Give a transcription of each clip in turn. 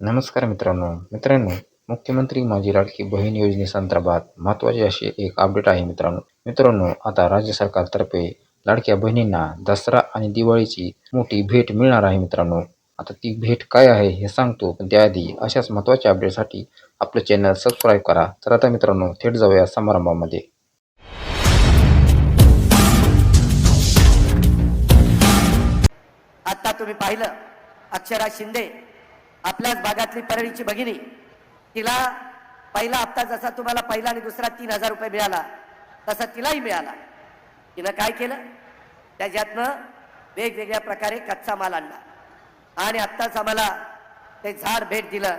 नमस्कार मित्रांनो. मित्रांनो मुख्यमंत्री माझी लाडकी बहीण योजनेसंदर्भात महत्त्वाचे असे एक अपडेट आहे मित्रांनो. मित्रांनो आता राज्य सरकारतर्फे लाडक्या बहिणींना दसरा आणि दिवाळीची मोठी भेट मिळणार आहे मित्रांनो. आता ती भेट काय आहे हे सांगतो पण त्याआधी अशाच महत्त्वाच्या अपडेटसाठी आपलं चॅनल सबस्क्राईब करा. तर आता मित्रांनो थेट जाऊया समारंभामध्ये. आता तुम्ही पाहिलं अक्षरा शिंदे आपल्याच भागातली परळीची भगिनी. तिला पहिला हप्ता जसा तुम्हाला पहिला आणि दुसरा तीन हजार रुपये मिळाला तसा तिलाही मिळाला. तिनं काय केलं? त्याच्यातनं वेगवेगळ्या प्रकारे कच्चा माल आणला. आणि आत्ताच आम्हाला ते झाड भेट दिलं.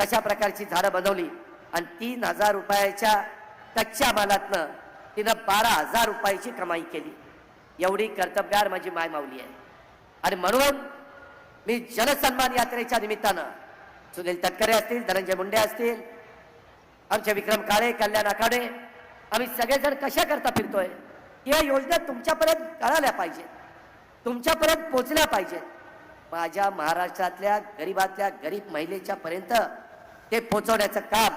तशा प्रकारची झाडं बनवली. आणि तीन हजार रुपयाच्या कच्च्या मालातनं तिनं बारा हजार रुपयाची कमाई केली. एवढी कर्तबगार माझी माय माऊली आहे. आणि म्हणून मी जनसन्मान यात्रेच्या निमित्तानं सुनील तटकरे असतील धनंजय मुंडे असतील आमचे विक्रम काळे कल्याण आखाडे आम्ही सगळेजण कशा करता फिरतोय? या योजना तुमच्यापर्यंत कळाल्या पाहिजेत. तुमच्यापर्यंत पोचल्या पाहिजेत. माझ्या महाराष्ट्रातल्या गरीबातल्या गरीब महिलेच्या पर्यंत ते पोचवण्याचं काम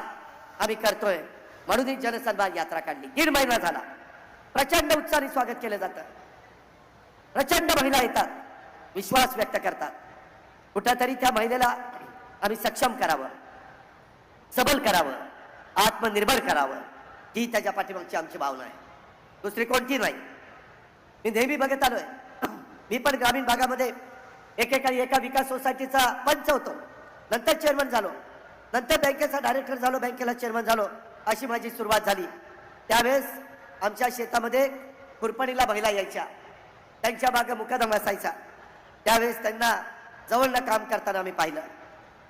आम्ही करतोय. म्हणून ही जनसन्मान यात्रा काढली. दीड महिना झाला. प्रचंड उत्साहाने स्वागत केलं जातं. प्रचंड महिला येतात. विश्वास व्यक्त करतात. कुठंतरी त्या महिलेला आम्ही सक्षम करावं सबल करावं आत्मनिर्भर करावं ही त्याच्या पाठीमागची आमची भावना आहे. दुसरी कोणती नाही. मी नेहमी बघत आलोय. मी पण ग्रामीण भागामध्ये एकेकाळी एका विकास सोसायटीचा पंच होतो. नंतर चेअरमन झालो. नंतर बँकेचा डायरेक्टर झालो बँकेला चेअरमन झालो अशी माझी सुरुवात झाली. त्यावेळेस आमच्या शेतामध्ये खुरपणीला महिला यायच्या. त्यांच्या मागे मुकादम असायचा. त्यावेळेस त्यांना जवळनं काम करताना मी पाहिलं.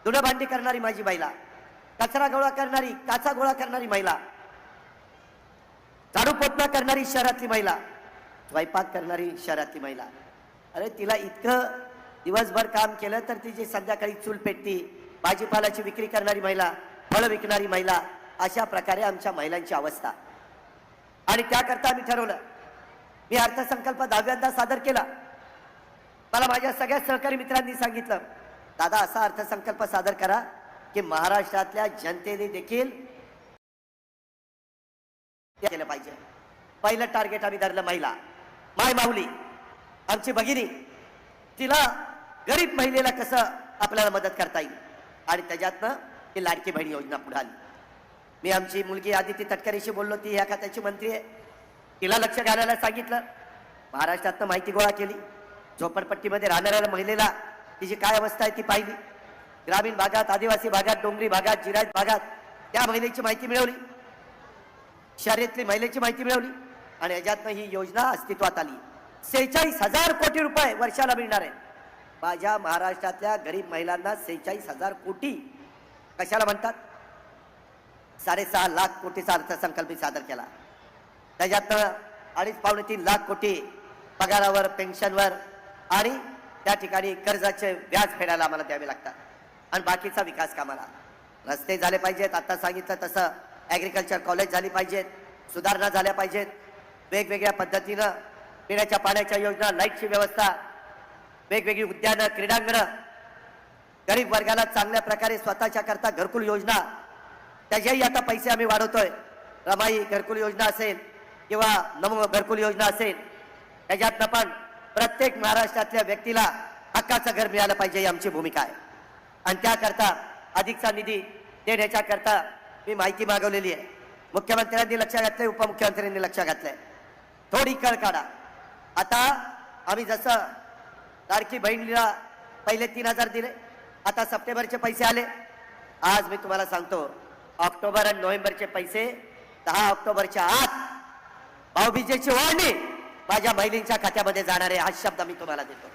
धुणं भांडी करणारी माझी महिला कचरा गोळा करणारी काचा गोळा करणारी महिला झाडू पोतना करणारी शहरातली महिला स्वयंपाक करणारी शहरातली महिला. अरे तिला इतकं दिवसभर काम केलं तर तिची संध्याकाळी चूल पेटती भाजीपालाची विक्री करणारी महिला फळं विकणारी महिला अशा प्रकारे आमच्या महिलांची अवस्था. आणि त्याकरता आम्ही ठरवलं मी अर्थसंकल्प दहाव्यांदा सादर केला. मला माझ्या सगळ्या सहकारी मित्रांनी सांगितलं. दादा असा अर्थसंकल्प सादर करा की महाराष्ट्रातल्या जनतेने देखील केलं पाहिजे. पहिलं टार्गेट आम्ही धरलं महिला. माय माऊली आमची भगिनी तिला गरीब महिलेला कसं आपल्याला मदत करता येईल? आणि त्याच्यातनं ती लाडकी बहीण योजना पुढे आली. मी आमची मुलगी आदिती तटकरेशी बोललो ती ह्या खात्याची मंत्री आहे. तिला लक्ष घालायला सांगितलं. महाराष्ट्रातनं माहिती गोळा केली. झोपडपट्टीमध्ये राहणाऱ्या महिलेला तिची काय अवस्था आहे ती पाहिली. ग्रामीण भागात आदिवासी भागात डोंगरी भागात जिरायत भागात त्या महिलेची माहिती मिळवली. शर्यतली महिलेची माहिती मिळवली. आणि याच्यातनं ही योजना अस्तित्वात आली. सेहेचाळीस हजार कोटी रुपये वर्षाला मिळणार आहे. माझ्या महाराष्ट्रातल्या गरीब महिलांना सेहेचाळीस हजार कोटी कशाला म्हणतात? साडेसहा लाख कोटीचा अर्थसंकल्प सादर केला. त्याच्यातनं अडीच पावणे तीन लाख कोटी पगारावर पेन्शनवर आणि त्या ठिकाणी कर्जाचे व्याज फेडायला आम्हाला द्यावे लागतात. आणि बाकीचा विकास कामाला. रस्ते झाले पाहिजेत आता सांगितलं तसं. ॲग्रिकल्चर कॉलेज झाली पाहिजेत सुधारणा झाल्या पाहिजेत. वेगवेगळ्या पद्धतीनं पिण्याच्या पाण्याच्या योजना लाईटची व्यवस्था वेगवेगळी उद्यानं क्रीडांगणं. गरीब वर्गाला चांगल्या प्रकारे स्वतःच्या करता घरकुल योजना. त्याच्याही आता पैसे आम्ही वाढवतोय. रमाई घरकुल योजना असेल किंवा नमो घरकुल योजना असेल. त्याच्यातनं पण प्रत्येक महाराष्ट्रातल्या व्यक्तीला हक्काचं घर मिळालं पाहिजे ही आमची भूमिका आहे. आणि त्याकरता अधिकचा निधी देण्याच्याकरता मी माहिती मागवलेली आहे. मुख्यमंत्र्यांनी लक्ष घातलंय उपमुख्यमंत्र्यांनी लक्ष घातलंय. थोडी कळ काढा. आता आम्ही जसं लाडकी बहिणीला पहिले तीन हजार दिले आता सप्टेंबरचे पैसे आले. आज मी तुम्हाला सांगतो ऑक्टोबर आणि नोव्हेंबरचे पैसे दहा ऑक्टोबरच्या आत भाऊबीजेची वाढणी माझ्या बहिणींच्या खात्यामध्ये जाणारे हा शब्द मी तुम्हाला देतो.